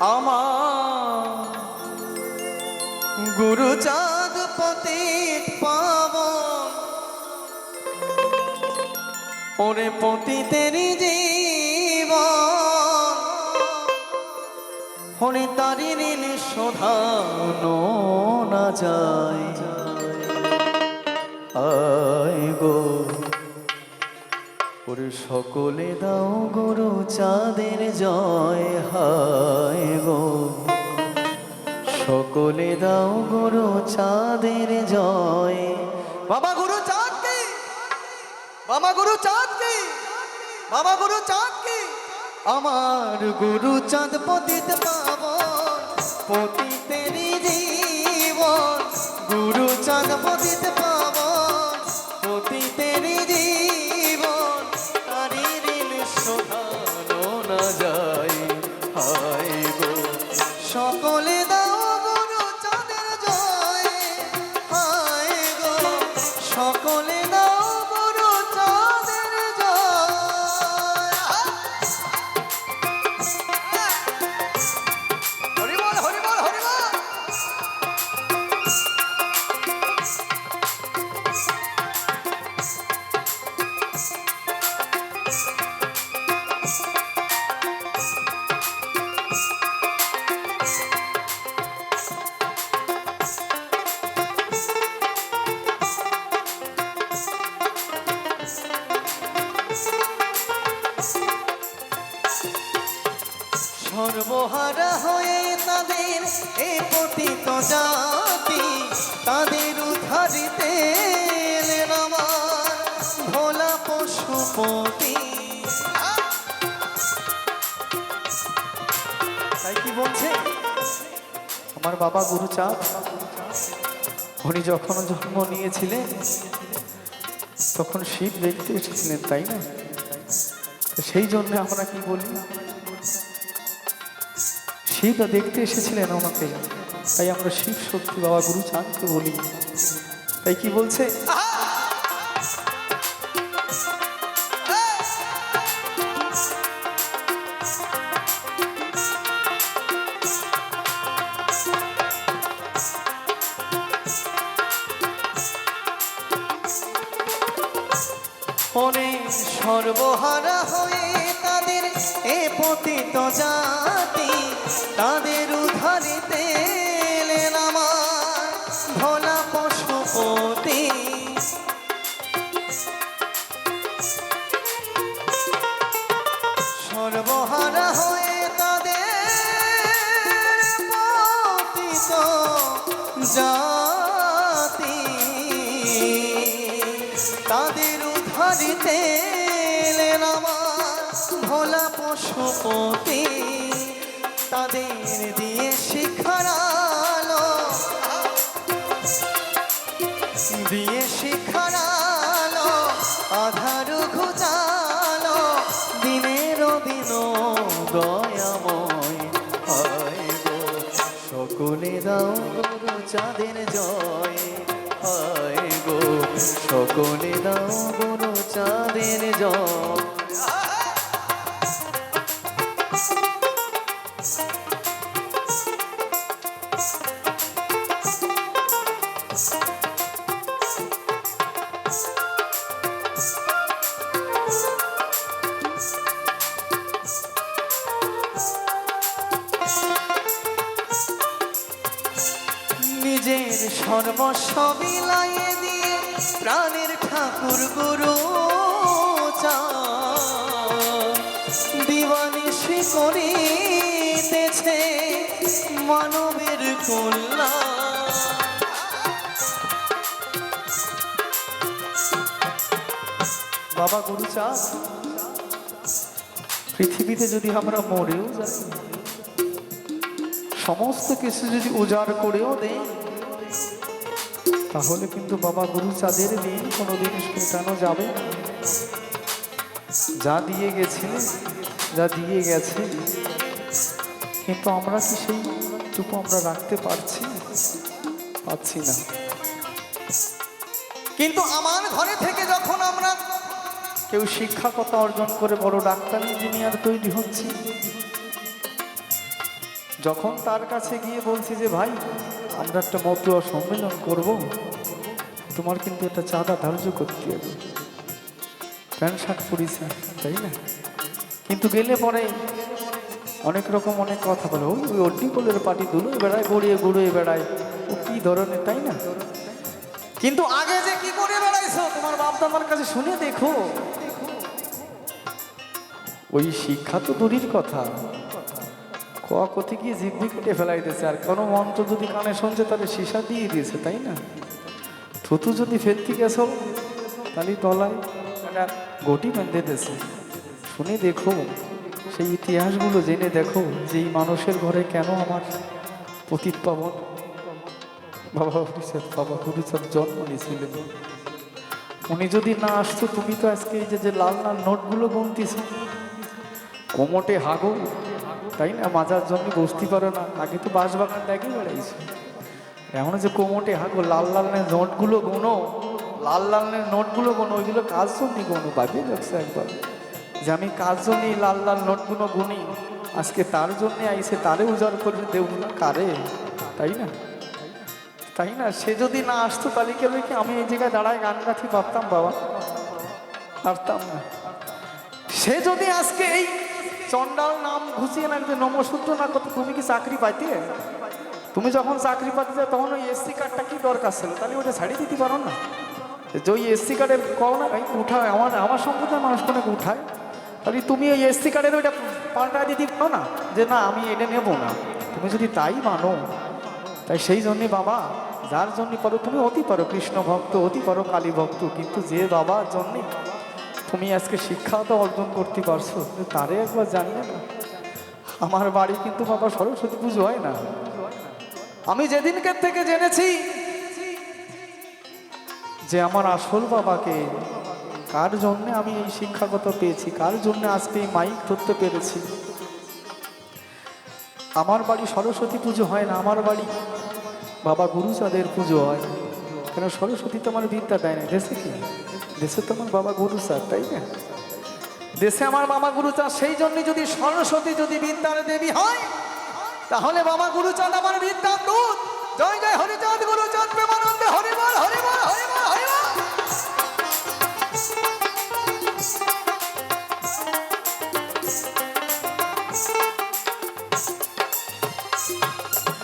আমার গুরু চাঁদ পতিত পাবন। ওরে পতিতেরই জীবন। হরে তারি ঋণ শোধানো না যায়। গো ওরে সকলে দাও গুরু চাঁদের জয়, হায় গো। সকলে দাও গুরু চাঁদের জয়। বাবা গুরু চাঁদ কি? বাবা গুরু চাঁদ কি? বাবা গুরু চাঁদ কি? আমার গুরু চাঁদ পতিত পাবন, পতিতেরই জীবন। গুরু চাঁদ পতিত পাবন সর্বহারা হয়ে তাদের এ পতিত জাতি, তাদের উদ্ধারিতে আমার ভোলা পশুপতি। তাই কি বলছে? আমার বাবা গুরুচাঁদ, উনি যখন জন্ম নিয়েছিলেন, তখন শিব দেখতে এসেছিলেন, তাই না? সেই জন্য আমরা কি বলি? শিব দেখতে এসেছিলেন আমাকে। তাই আমরা শিব শক্তি বাবা গুরু চাঁদকে বলি। তাই কি বলছে? সর্বহারা হয়ে তাদের এ পতিত জাতি তাদের উদ্ধারিতে এলেন আমার ভোলা পশুপতি। সর্বহারা হয়ে তাদের পতিত জাতি। তাদের উদ্ধারিতে এলেন আমার ভোলা পশুপতি। তাদের দিয়ে শিক্ষার আলো দিয়ে শিক্ষার আলো আধার ঘুচালো। দিনের দিন দয়াময় হয় গো, সকলে দাও গুরু চাঁদের জয় হয় গো, সকলে দাও গুরু চাঁদের জয়। সর্বস্ব দিয়ে প্রাণের ঠাকুর গুরু দিবানিশি করিতেছে মানবের কল্যাণ। বাবা গুরু চাঁদ পৃথিবীতে যদি আমরা মরেও যাই, সমস্ত কিছু যদি উজাড় করেও দেয় তাহলে কিন্তু বাবা গুরু চাঁদের ঋণ কোনোদিন মেটানো যাবে। যা দিয়ে গেছে যা দিয়ে গেছে কিন্তু আমরা কি সেই সেইটুকু আমরা রাখতে পারছি? পাচ্ছি না। কিন্তু আমার ঘরে থেকে যখন আমরা কেউ শিক্ষকতা অর্জন করে বড় ডাক্তার ইঞ্জিনিয়ার তৈরি হচ্ছে। যখন তার কাছে গিয়ে বলছি যে, ভাই, আমরা একটা মতুয়া সম্মেলন করব। তোমার কিন্তু একটা চাঁদা ধার্য করতে হবে। প্যান্ট শার্ট পরিস তাই না? কিন্তু গেলে পরে অনেক রকম অনেক কথা বলে, ওই ওই অড্ডিকোলের পাটি দুলোয় বেড়ায়, গড়িয়ে গড়িয়ে বেড়ায়। ও কি ধরনের, তাই না? কিন্তু আগে যে কি করে বেড়াইছো, তোমার বাপ দাদার কাছে শুনে দেখো। ওই শিক্ষা তো দূরের কথা। ক কথে গিয়ে কেটে ফেলাইতেছে? আর কোনো মন্ত্র যদি কানে শুনছে, তাহলে সীসা দিয়ে দিয়েছে, তাই না? থুতু যদি ফেরতি গেছো তাহলে তলায় একটা গটি বেঁধে দিয়েছে। শুনে দেখো, সেই ইতিহাসগুলো জেনে দেখো, যে এই মানুষের ঘরে কেন আমার পতিত পাবন, বাবা হরিচাঁদ বাবা হরিচাঁদ জন্ম নিয়েছিলেন। উনি যদি না আসতো, তুমি তো আজকে এই যে লাল লাল নোটগুলো গুনতিস কোমটে হাগো তাই না? মাজার জন্য বসতে পারো না। আগে তো বাঁশ বাগান দেখে বেড়াইছো। এমন যে কোমটে হাগো লাল লাল নোটগুলো গোনো, লাল লাল নোটগুলো গোনো, ওইগুলো কাজ জন্যই গোনো? ভাবিয়ে দেখছ একবার। যে আমি কাজ জন্যই লাল লাল নোটগুলো গুনি? আজকে তার জন্যে আইসে তারে উজাড় করে দেব না কারে? তাই না? তাই না? সে যদি না আসতো, তাহলে কেবে কি? আমি এই জায়গায় দাঁড়ায় গান গাথি পারতাম বাবা। পারতাম না। সে যদি আজকে এই চন্ডাল নাম ঘুষিয়ে না নমসূত্র না করতো তুমি কি চাকরি পাইতে? তুমি যখন চাকরি পাতে তখন ওই এসসি কার্ডটা কি দরকার ছিল? তাহলে ওটা ছাড়িয়ে দিতে পারো না। যে ওই এসসি কার্ডের কও না ভাই, উঠায়, আমার আমার সম্প্রদায়ের মানুষ কোনো উঠায়? তাহলে তুমি ওই এসসি কার্ডের ওইটা পাল্টায় দিতে পারো না? যে না, আমি এটা নেব না। তুমি যদি তাই মানো, তাই সেই জন্যে বাবা, যার জন্যে পারো, তুমি অতি পারো, কৃষ্ণ ভক্ত, অতি পারো কালী ভক্ত, কিন্তু যে বাবার জন্যে তুমি আজকে শিক্ষা তো অর্জন করতে পারছ। তারে একবার জানিয়ে না আমার বাড়ি কিন্তু বাবা সরস্বতী পুজো হয় না। আমি যেদিনকে থেকে জেনেছি যে আমার আসল বাবাকে কার জন্যে আমি এই শিক্ষাগত পেয়েছি, কার জন্য আজকে এই মাইক ধরতে পেরেছি। আমার বাড়ি সরস্বতী পুজো হয় না, আমার বাড়ি বাবা গুরুচাঁদের পুজো হয়। কেন সরস্বতী তো আমার বিদ্যা দেয় না দেশে কি? দেশে তো আমার বাবা গুরুচাঁদ তাই না? দেশে আমার বাবা গুরুচাঁদ সেই জন্য যদি সরস্বতী যদি বিদ্যার দেবী হয়, তাহলে বাবা গুরুচাঁদ আমার বিদ্যার দূত। জয় জয় হরিচাঁদ গুরুচাঁদ প্রেমানন্দে হরিবল হরিবল হরিবল হরিবল।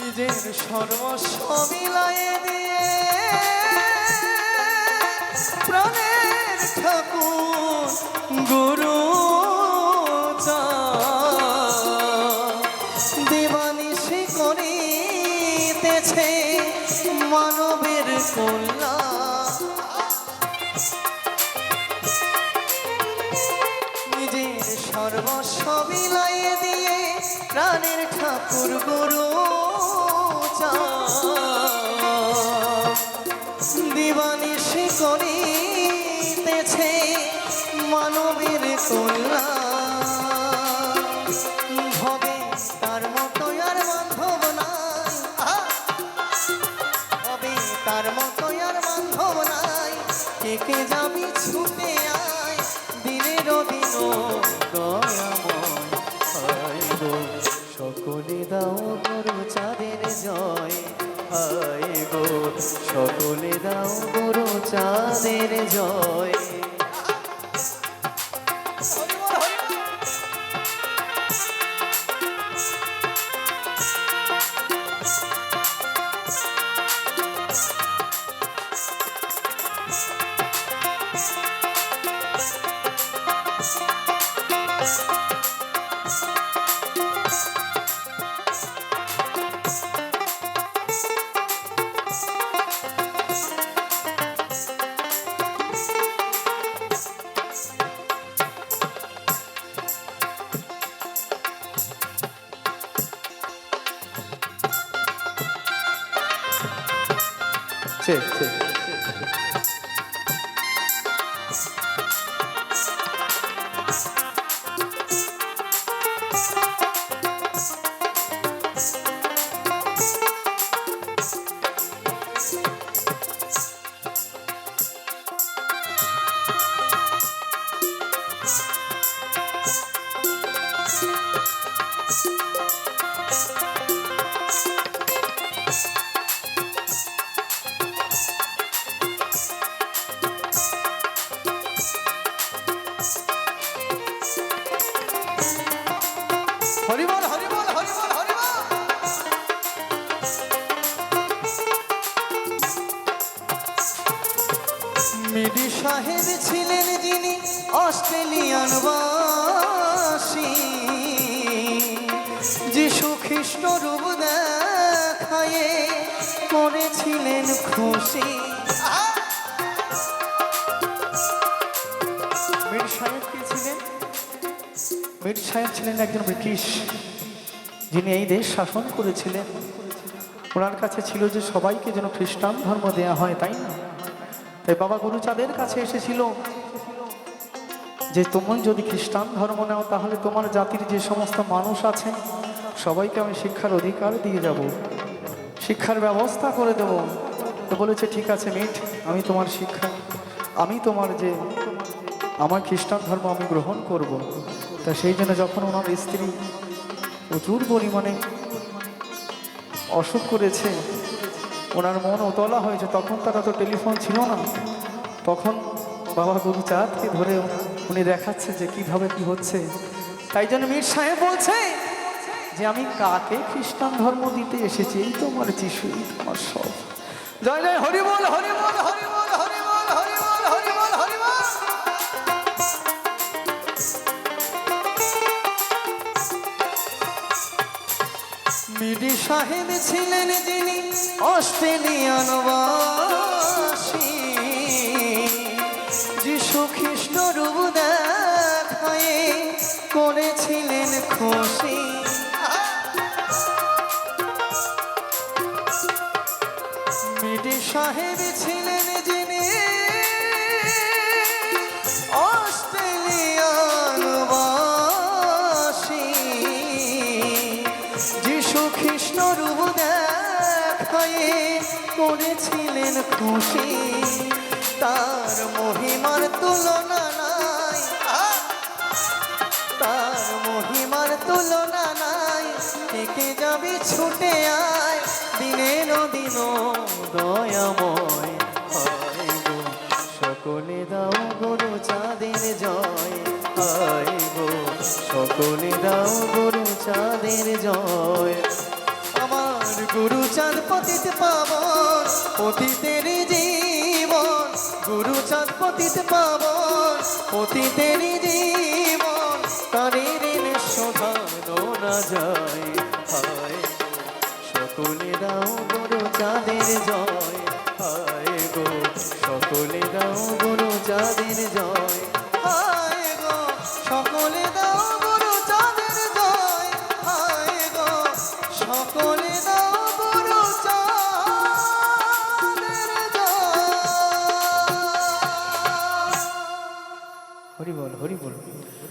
নিজের সর্বস্ব নিজের সর্বস্ব বিলাইয়ে দিয়ে প্রাণের ঠাকুর গুরু দিবানিশি করিতেছে মানবের কল্যাণ। ভবে সকলে দাও বড় চাঁদের জয়। অস্ট্রেলিয়ান বাসী যিশু খ্রিস্ট রূপ দেখায়ে করেছিলেন খুশি। মীর সাহেব কি ছিলেন? মীর সাহেব ছিলেন একজন ব্রিটিশ, যিনি এই দেশ শাসন করেছিলেন। ওনার কাছে ছিল যে সবাইকে যেন খ্রিস্টান ধর্ম দেয়া হয়, তাই না? তাই বাবা গুরুচাঁদের কাছে এসেছিল। যে তুমি যদি খ্রিস্টান ধর্ম নাও, তাহলে তোমার জাতির যে সমস্ত মানুষ আছেন সবাইকে আমি শিক্ষার অধিকার দিয়ে যাব। শিক্ষার ব্যবস্থা করে দেব। তো বলেছে, ঠিক আছে, মিট, আমি তোমার শিক্ষা, আমি তোমার যে, আমার খ্রিস্টান ধর্ম আমি গ্রহণ করব। তা সেই জন্য যখন ওনার স্ত্রী প্রচুর পরিমাণে অসুখ করেছে, ওনার মন উতলা হয়েছে, তখন তারা তো টেলিফোন ছিল না। তখন বাবা গুরুচাঁদকে ধরে উনি দেখাচ্ছে যে কীভাবে কি হচ্ছে। তাই জন্য মীর সাহেব বলছে যে, আমি কাকে খ্রিস্টান ধর্ম দিতে এসেছি? এই তো আমার যিশু, এই তো আমার সব। জয় জয়, হরি বল হরি বল হরি বল হরি বল হরি বল হরি বল হরি বল। মিডি সাহেব ছিলেন যিনি অস্ট্রেলিয়ান বাসী খ্রিস্ট রূপ দেখায়ে করেছিলেন খুশি। মিডি সাহেব ছিলেন যিনি অস্ট্রেলিয়ান বাসী। যিশু খ্রিস্ট রূপ করেছিলেন খুশি। তার মহিমার তুলনা নাই। তার মহিমার তুলনা নাই। থেকে যাবি, ছুটে আয়। দিনের দিন দয়াময় হয় গো। সকলে দাও গরু চাঁদের জয়। গো। সকলে দাও গরু চাঁদের জয়। আমার গুরু চাঁদ পতিত পাবন। পতিতের জীবন গুরু চাঁদ পতিত পাবন পতিতে জীবন তারে ঋণ শোধানো না যায়। হায় সকলে দাও গুরু চাঁদের জয়। হরি বল হরি বল